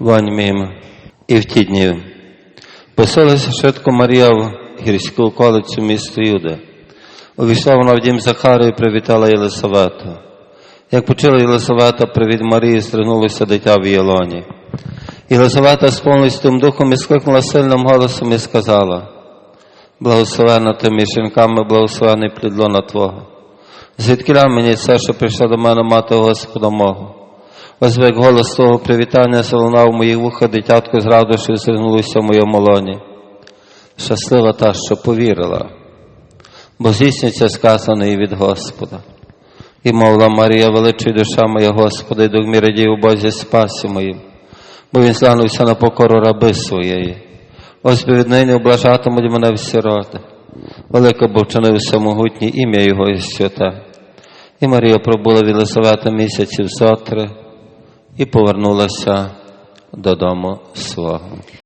воньмім. І в ті дні поселилася швидко Марія в гірську околицю міста Юди. Увійшла вона в дім Захару і привітала Єлисавету. Як почула Єлисавета привіт Марії, стригнулося дитя в її лоні. Єлисавета сповнилась тим духом і скликнула сильним голосом і сказала, благословена ти між жінками, благословений плід лона Твого. Звідкиля мені це, що прийшла до мене мати Господа мого. Як голос того привітання залунав в моїх вухах дитятко з радощою звернулося в моєму лоні. Щаслива та, що повірила, бо здійсниться сказане і від Господа. І мовила Марія, величуй душа моя Господа, і дух мій у Бозі спасі моїм, бо він зглянувся на покору раби своєї. Ось би віднині облажатимуть мене всі роди. Велико бо вчинив всемогутнє ім'я Його і святе. І Марія пробула в Єлисавета місяців зотри і повернулася додому свого.